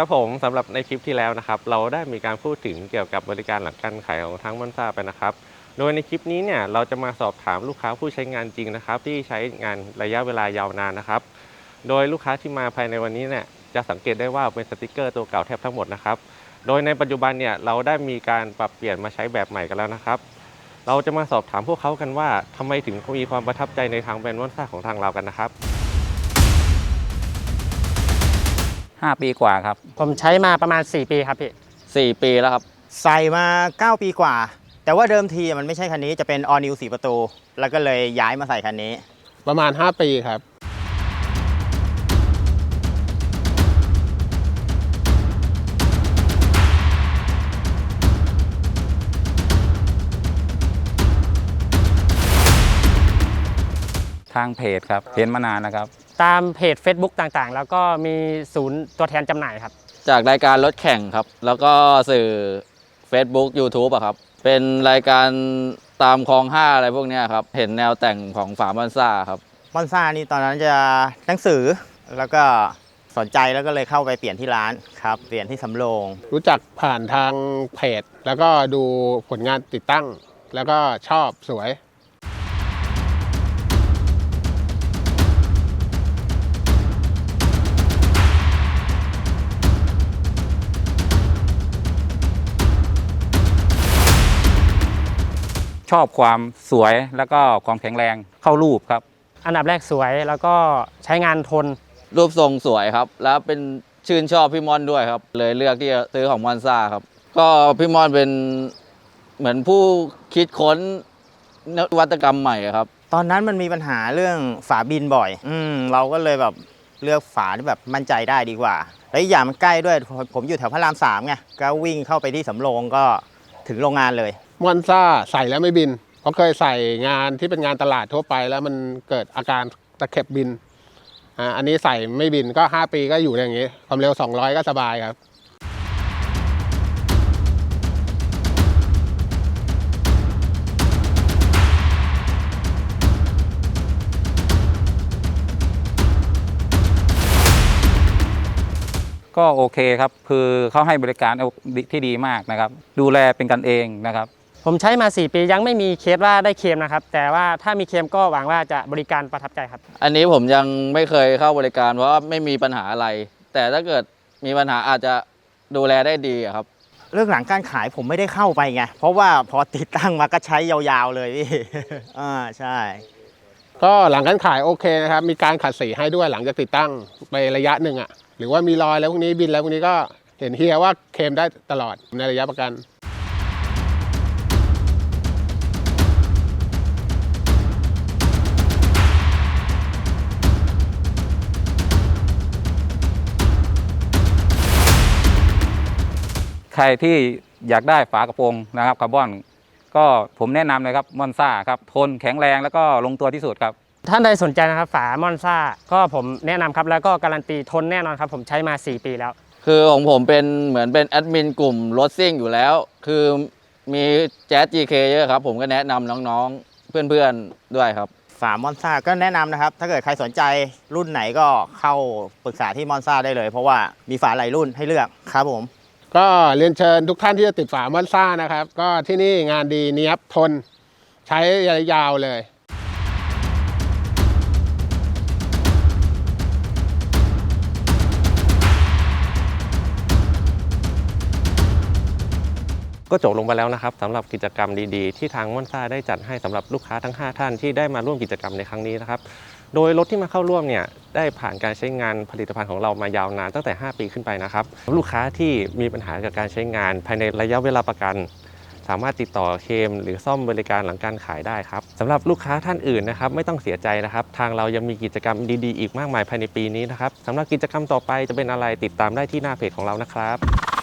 ครับผมสำหรับในคลิปที่แล้วนะครับ เราได้มีการพูดถึงเกี่ยวกับบริการหลังการขายของทางมอนซาไปนะครับ โดยในคลิปนี้เนี่ยเราจะมาสอบถามลูกค้าผู้ใช้งานจริงนะครับ ที่ใช้งานระยะเวลายาวนานนะครับ โดยลูกค้าที่มาภายในวันนี้เนี่ยจะสังเกตได้ว่าเป็นสติกเกอร์ตัวเก่าแทบทั้งหมดนะครับ โดยในปัจจุบันเนี่ยเราได้มีการปรับเปลี่ยนมาใช้แบบใหม่กันแล้วนะครับ เราจะมาสอบถามพวกเขากันว่าทำไมถึงมีความประทับใจในทางแบรนด์มอนซาของทางเรากันนะครับ 5 ปีกว่าครับ ผมใช้มาประมาณ 4 ปีครับพี่ 4 ปีแล้วครับ ใส่มา 9 ปีกว่า แต่ว่าเดิมทีมันไม่ใช่คันนี้จะเป็น all new 4 ประตู แล้วก็เลยย้ายมาใส่คันนี้ ประมาณ 5 ปีครับทางเพจครับเห็นมานานนะครับ ตามเพจ Facebook ต่างๆ แล้วก็มีศูนย์ตัวแทนจำหน่ายครับ จากรายการรถแข่งครับ แล้วก็สื่อ Facebook YouTube อะครับ เป็นรายการตามคลองห้าอะไรพวกเนี้ยครับ เห็นแนวแต่งของฝาบันซ่าครับมอนซ่านี่ตอนนั้นจะหนังสือแล้วก็สนใจแล้วก็เลยเข้าไปเปลี่ยนที่ร้านครับ เปลี่ยนที่สำโรง รู้จักผ่านทางเพจ แล้วก็ดูผลงานติดตั้ง แล้วก็ชอบสวย ชอบความสวยแล้วก็ความแข็งแรงเข้ารูปครับ อันดับแรกสวยแล้วก็ใช้งานทน รูปทรงสวยครับ แล้วเป็นชื่นชอบพี่มอนด้วยครับ เลยเลือกที่จะซื้อของมอนซ่าครับ ก็พี่มอนเป็นเหมือนผู้คิดค้นนวัตกรรมใหม่อะครับ ตอนนั้นมันมีปัญหาเรื่องฝาบินบ่อย อืมเราก็เลยแบบเลือกฝาที่แบบมั่นใจได้ดีกว่า แล้วอีกอย่างมันใกล้ด้วยผมอยู่แถวพระรามสามไงก็วิ่งเข้าไปที่สำโรงก็ถึงโรงงานเลย มอนซ่าใส่แล้วไม่บิน เพราะเคยใส่งานที่เป็นงานตลาดทั่วไป แล้วมันเกิดอาการตะเข็บบินอ่าอันนี้ใส่ไม่บินก็ 5 ปีก็อยู่อย่างนี้ ความเร็ว 200 ก็สบายครับก็โอเคครับ คือเขาให้บริการที่ดีมากนะครับ ดูแลเป็นกันเองนะครับ ผมใช้มา 4 ปียังไม่มีเคสว่าได้เคลมนะครับ แต่ว่าถ้ามีเคลมก็หวังว่าจะบริการประทับใจครับ อันนี้ผมยังไม่เคยเข้าบริการเพราะว่าไม่มีปัญหาอะไร แต่ถ้าเกิดมีปัญหาอาจจะดูแลได้ดีอะครับ เรื่องหลังการขายผมไม่ได้เข้าไปไง เพราะว่าพอติดตั้งมาก็ใช้ยาวๆเลยพี่ อ่าใช่ ก็หลังการขายโอเคนะครับ มีการขัดสีให้ด้วยหลังจากติดตั้งไประยะหนึ่งอะ่ะหรือว่ามีรอยแล้วพวกนี้บินแล้วพวกนี้ก็เห็นเฮียว่าเคลมได้ตลอดในระยะประกัน ใครที่อยากได้ฝากระโปรงนะครับคาร์บอน ก็ผมแนะนำเลยครับมอนซ่าครับทนแข็งแรงแล้วก็ลงตัวที่สุดครับ ท่านใดสนใจนะครับฝามอนซ่าก็ผมแนะนำครับแล้วก็การันตีทนแน่นอนครับ ผมใช้มา 4 ปีแล้ว คือของผมเป็นเหมือนเป็นแอดมินกลุ่มรถซิ่งอยู่แล้ว คือมีแจ๊ส GK เยอะครับ ผมก็แนะนำน้องๆ เพื่อนๆด้วยครับ ฝามอนซ่าก็แนะนำนะครับ ถ้าเกิดใครสนใจรุ่นไหนก็เข้าปรึกษาที่มอนซ่าได้เลย เพราะว่ามีฝาหลายรุ่นให้เลือกครับผม ก็เรียนเชิญทุกท่านที่จะติดฝามอนซ่านะครับ ก็ที่นี่งานดีเนียบทน ใช้ยาวเลย ก็จบลงไปแล้วนะครับสำหรับกิจกรรมดีๆ ที่ทางม่อนซ่าได้จัดให้สำหรับลูกค้าทั้ง 5 ท่านที่ได้มาร่วมกิจกรรมในครั้งนี้นะครับ โดยรถที่มาเข้าร่วมเนี่ยได้ผ่านการใช้งานผลิตภัณฑ์ของเรามายาวนานตั้งแต่ 5 ปีขึ้นไปนะครับ ลูกค้าที่มีปัญหากับการใช้งานภายในระยะเวลาประกัน สามารถติดต่อเคม หรือซ่อมบริการหลังการขายได้ครับสำหรับลูกค้าท่านอื่นนะครับไม่ต้องเสียใจนะครับ ทางเรายังมีกิจกรรมดีๆ อีกมากมายภายในปีนี้นะครับสำหรับกิจกรรมต่อไปจะเป็นอะไรติดตามได้ที่หน้าเพจของเรานะครับ